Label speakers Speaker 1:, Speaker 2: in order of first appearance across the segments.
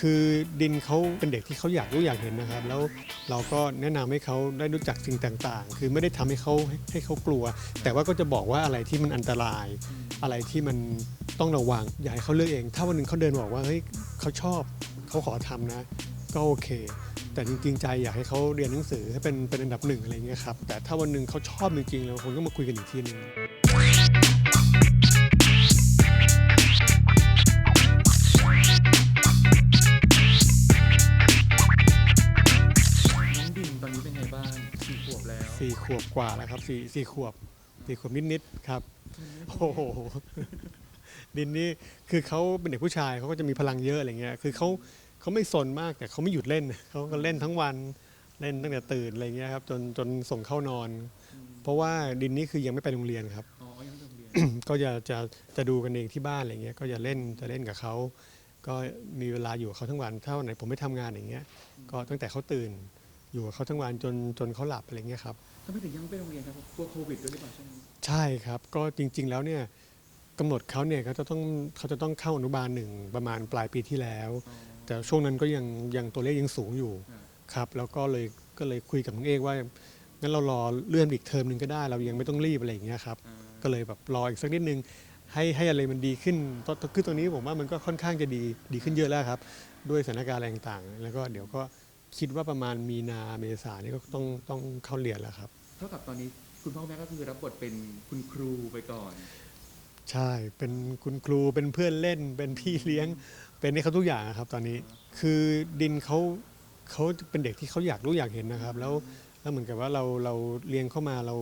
Speaker 1: คือดินเขาเป็นเด็กที่เขาอยากรู้อยากเห็นนะครับ แล้วเราก็แนะนำให้เขาได้รู้จักสิ่งต่างๆ คือไม่ได้ทำให้เขาให้เขากลัว แต่ว่าก็จะบอกว่าอะไรที่มันอันตราย อะไรที่มันต้องระวังอยากให้เขาเลือกเอง ถ้าวันหนึ่งเขาเดินบอกว่าเฮ้ยเขาชอบเขาขอทำนะ ก็โอเค แต่จริงๆใจอยากให้เขาเรียนหนังสือให้เป็นเป็นอันดับหนึ่งอะไรเงี้ยครับแต่ถ้าวันหนึ่งเขาชอบจริงๆเราคงต้องมาคุยกันอีกทีหนึ่ง
Speaker 2: ขวบ
Speaker 1: กว่าแล้วครับสี่สี่ขวบสี่ขวบนิดๆครับโอ้โหดินนี่คือเขาเป็นเด็กผู้ชายเขาก็จะมีพลังเยอะอะไรเงี้ยคือเขาเขาไม่สนมากแต่เขาไม่หยุดเล่นเขาก็เล่นทั้งวันเล่นตั้งแต่ตื่นอะไรเงี้ยครับจนจนส่งเข้านอน เพราะว่าดินนี่คือยังไม่ไปโรงเรียนครับ
Speaker 2: อ๋อยังไม่โรงเรียน
Speaker 1: ก็จะจะจะดูกันเองที่บ้านอะไรเงี้ยก็จะเล่นจะเล่นกับเขาก็มีเวลาอยู่กับเขาทั้งวันถ้าวันไหนผมไม่ทำงานอย่างเงี้ยก็ตั้งแต่เขาตื่น อยู่กับเขาทั้งวันจนจนเขาหลับอะไรเงี้ยครับ
Speaker 2: ทำไมถึงยังไม่ไปโรงเรียนครับกลัวโควิดด้วยหรือเปล่าช่วงนี้
Speaker 1: ใช่ครับก็จริง ๆ แล้วเนี่ยกำหนดเขาเนี่ยเขาจะต้องเขาจะต้องเข้าอนุบาลหนึ่งประมาณปลายปีที่แล้ว
Speaker 2: อ๋อ
Speaker 1: แต่ช่วงนั้นก็ยังยังตัวเลขยังสูงอยู่
Speaker 2: ครับ
Speaker 1: ครับแล้วก็เลยก็เลยคุยกับน้องเอกว่างั้นเรารอเลื่อนอีกเทอมหนึ่งก็ได้ เรายังไม่ต้องรีบอะไรอย่างเงี้ยครับ
Speaker 2: อ่า
Speaker 1: ก็เลยแบบรออีกสักนิดนึงให้ให้อะไรมันดีขึ้นตอนคือตอนนี้ผมว่ามันก็ค่อนข้างจะดีดีขึ้นเยอะแล้วครับ ด้วยสถานการณ์อะไรต่างๆ แล้วก็เดี๋ยวก็ คิดว่าประมาณมีนาเมษานี่ก็ต้องต้องเข้าเรียนแล้วครับ
Speaker 2: เท่ากับตอนนี้คุณพ่อแม่ก็คือรับบทเป็นคุณครูไปก่อน
Speaker 1: ใช่เป็นคุณครูเป็นเพื่อนเล่น เป็นพี่เลี้ยง เป็นให้เขาทุกอย่างครับ ตอนนี้คือดินเขาเขาเป็นเด็กที่เขาอยากรู้อยากเห็นนะครับ แล้วแล้วเหมือนกับว่าเราเราเลี้ยงเข้ามาเรา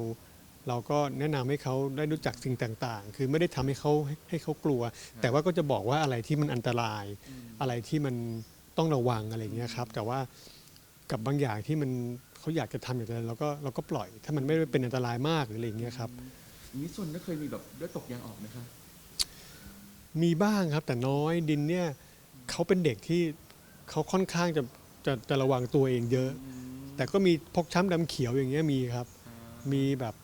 Speaker 1: เราก็แนะนำให้เขาได้รู้จักสิ่งต่างๆ คือไม่ได้ทำให้เขาให้ให้เขากลัว แต่ว่าก็จะบอกว่าอะไรที่มันอันตราย อะไรที่มัน ต้องระวังอะไรอย่างเงี้ยครับ แต่ว่ากับบางอย่างที่มันเขาอยากจะทำอย่างไรเราก็เราก็ปล่อย ถ้ามันไม่ได้เป็นอันตรายมากหรืออะไรอย่างเงี้ยครับ
Speaker 2: อย่างนี้ส่วนก็เคยมีแบบเลือดตกยางออกไหมคะ
Speaker 1: มีบ้างครับแต่น้อยดินเนี่ยเขาเป็นเด็กที่เขาค่อนข้างจะจะจะระวังตัวเองเยอะ แต่ก็มีพกช้ำดำเขียวอย่างเงี้ยมีครับ มีแบบ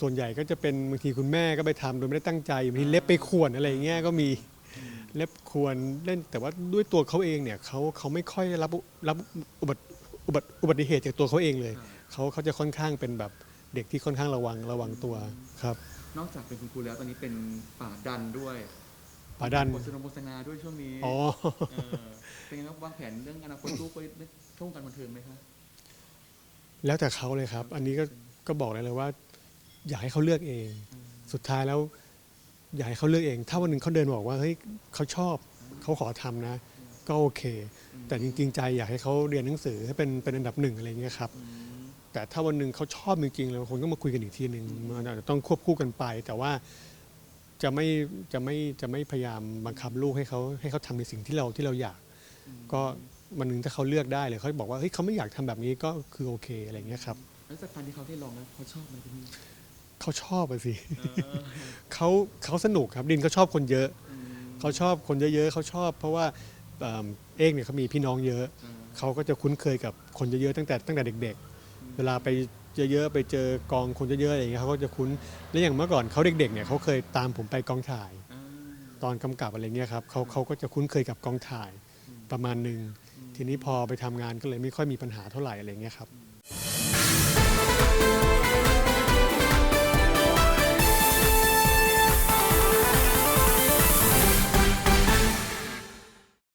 Speaker 1: ส่วนใหญ่ก็จะเป็นบางทีคุณแม่ก็ไปทำโดยไม่ได้ตั้งใจบางทีเล็บไปข่วนอะไรอย่างเงี้ยก็มี เล็บควรเล่นแต่ว่าด้วยตัวเขาเองเนี่ยเขาเขาไม่ค่อยรับรับอุบัติอุบัติอุบัติเหตุจากตัวเขาเองเลยเขาเขาจะค่อนข้างเป็นแบบเด็กที่ค่อนข้างระวังระวังตัวครับ
Speaker 2: นอกจากเป็นคุณครูแล้วตอนนี้เป็นป่าดันด้วย
Speaker 1: ป่าดัน
Speaker 2: โฆษณาโฆษณาด้วยช่วงนี้
Speaker 1: อ๋อ
Speaker 2: เออเป็นไงครับวางแผนเรื่องอนาคตลูกไว้ในช่วงการบันเทิงไหมคะ
Speaker 1: แล้วแต่เขาเลยครับ อันนี้ก็ก็บอกเลยเลยว่า อยากให้เขาเลือกเอง สุดท้ายแล้ว อยากให้เขาเลือกเอง ถ้าวันหนึ่งเขาเดินบอกว่าเฮ้ยเขาชอบเขาขอทำนะ ก็โอเค แต่จริงๆใจอยากให้เขาเรียนหนังสือให้เป็นเป็นอันดับหนึ่งอะไรเงี้ยครับแต่ถ้าวันหนึ่งเขาชอบจริงๆเราคงต้องมาคุยกันอีกทีหนึ่งมันอาจจะต้องควบคู่กันไป แต่ว่าจะไม่จะไม่จะไม่พยายามบังคับลูกให้เขาให้เขาทำในสิ่งที่เราที่เราอยาก ก็วันหนึ่งถ้าเขาเลือกได้เลยเขาบอกว่าเฮ้ยเขาไม่อยากทำแบบนี้ก็คือโอเคอะไรเงี้ยครับ
Speaker 2: แล้วจากการที่เขาได้ลองแล้วเขาชอบไหมพี่
Speaker 1: เขาชอบอะสิ
Speaker 2: เออ
Speaker 1: เขาเขาสนุกครับดินเขาชอบคนเยอะ
Speaker 2: อืม
Speaker 1: เขาชอบคนเยอะๆเขาชอบ เพราะว่าเอิ่มเอกเนี่ยเขามีพี่น้องเยอะ
Speaker 2: เออ
Speaker 1: เขาก็จะคุ้นเคยกับคนเยอะๆตั้งแต่ตั้งแต่เด็ก ๆ เวลาไปเยอะๆไปเจอกองคนเยอะๆอะไรอย่างเงี้ยเขาก็จะคุ้นและอย่างเมื่อก่อนเขาเด็กๆเนี่ยเขาเคยตามผมไปกองถ่าย
Speaker 2: อ่า
Speaker 1: ตอนกำกับอะไรเงี้ยครับเขาเขาก็จะคุ้นเคยกับกองถ่ายประมาณหนึ่งทีนี้พอไปทำงานก็เลยไม่ค่อยมีปัญหาเท่าไหร่อะไรเงี้ยครับ
Speaker 2: อืม